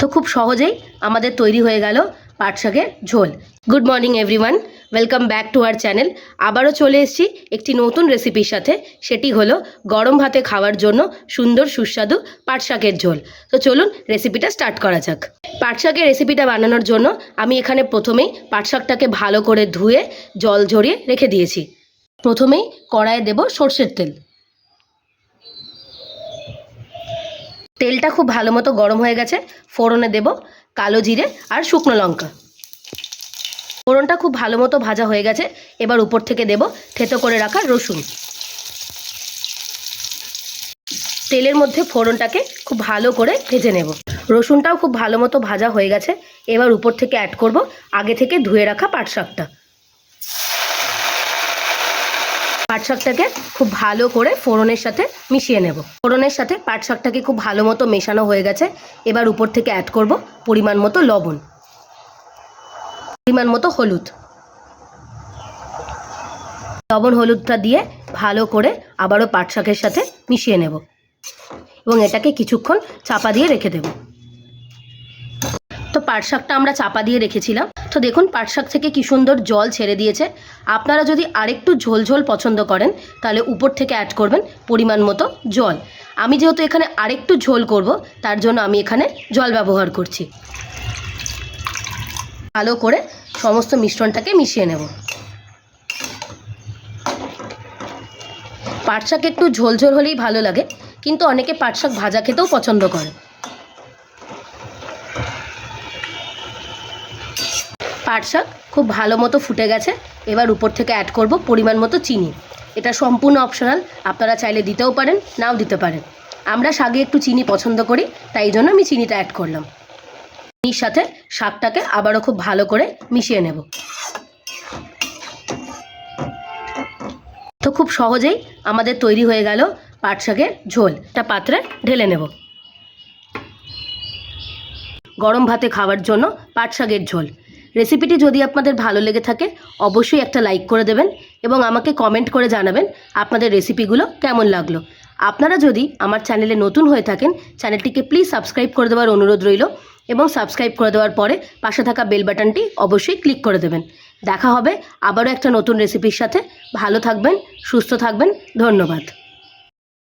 তো খুব সহজেই আমাদের তৈরি হয়ে গেল পাট শাকের ঝোল। Good morning everyone welcome back to our channel আবারও চলে এসেছি একটি নতুন রেসিপির সাথে। সেটি হলো গরম ভাতে খাওয়ার জন্য সুন্দর সুস্বাদু পাট শাকের ঝোল। তো চলুন রেসিপিটা স্টার্ট করা যাক। পাট শাকের রেসিপিটা বানানোর জন্য আমি এখানে প্রথমেই পাট শাকটাকে ভালো করে ধুয়ে জল ঝরিয়ে রেখে দিয়েছি। প্রথমেই কড়াইয়ে দেব সর্ষের তেল। তেলটা খুব ভালো মতো গরম হয়ে গেছে। ফোড়নে দেব কালো জিরে আর শুকনো লঙ্কা। ফোড়নটা খুব ভালো মতো ভাজা হয়ে গেছে। এবার উপর থেকে দেব থেতো করে রাখা রসুন। তেলের মধ্যে ফোড়নটাকে খুব ভালো করে ভেজে নেব। রসুনটাও খুব ভালো মতো ভাজা হয়ে গেছে। এবার উপর থেকে অ্যাড করব আগে থেকে ধুয়ে রাখা পাট শাকটা পাট শাকটাকে খুব ভালো করে ফোড়নের সাথে মিশিয়ে নেব। ফোড়নের সাথে পাট শাকটাকে খুব ভালো মতো মেশানো হয়ে গেছে। এবার উপর থেকে অ্যাড করব পরিমাণ মতো লবণ। পরিমাণ মতো হলুদ। লবণ হলুদটা দিয়ে ভালো করে আবারও পাট শাকের সাথে মিশিয়ে নেব। এবং এটাকে কিছুক্ষণ চাপা দিয়ে রেখে দেব। তো পাট শাকটা আমরা চাপা দিয়ে রেখেছিলাম। তো দেখুন পাট শাক থেকে কি সুন্দর জল ছেড়ে দিয়েছে। আপনারা যদি আরেকটু ঝোল ঝোল পছন্দ করেন, তাহলে উপর থেকে অ্যাড করবেন পরিমাণ মতো জল। আমি যেহেতু এখানে আরেকটু ঝোল করব, তার জন্য আমি এখানে জল ব্যবহার করছি। ভালো করে সমস্ত মিশ্রণটাকে মিশিয়ে নেব। পাট শাক একটু ঝোল ঝোল হলেই ভালো লাগে, কিন্তু অনেকে পাট শাক ভাজা খেতেও পছন্দ করে। পাট শাক খুব ভালো মতো ফুটে গেছে। এবার উপর থেকে অ্যাড করব পরিমাণ মতো চিনি। এটা সম্পূর্ণ অপশনাল আপনারা চাইলে দিতেও পারেন, নাও দিতে পারেন। আমরা শাকে একটু চিনি পছন্দ করি, তাই জন্য আমি চিনিটা অ্যাড করলাম। চিনির সাথে শাকটাকে আবারও খুব ভালো করে মিশিয়ে নেব। তো খুব সহজেই আমাদের তৈরি হয়ে গেল পাট শাকের ঝোল। একটা পাত্রে ঢেলে নেব। গরম ভাতে খাওয়ার জন্য পাট শাকের ঝোল। রেসিপিটি যদি আপনাদের ভালো লেগে থাকে, অবশ্যই একটা লাইক করে দেবেন এবং আমাকে কমেন্ট করে জানাবেন আপনাদের রেসিপিগুলো কেমন লাগল। আপনারা যদি আমার চ্যানেলে নতুন হয়ে থাকেন চ্যানেলটিকে প্লিজ সাবস্ক্রাইব করে দেওয়ার অনুরোধ রইল এবং সাবস্ক্রাইব করে দেওয়ার পরে পাশে থাকা বেল বাটনটি অবশ্যই ক্লিক করে দেবেন। দেখা হবে আবারও একটা নতুন রেসিপির সাথে। ভালো থাকবেন, সুস্থ থাকবেন, ধন্যবাদ।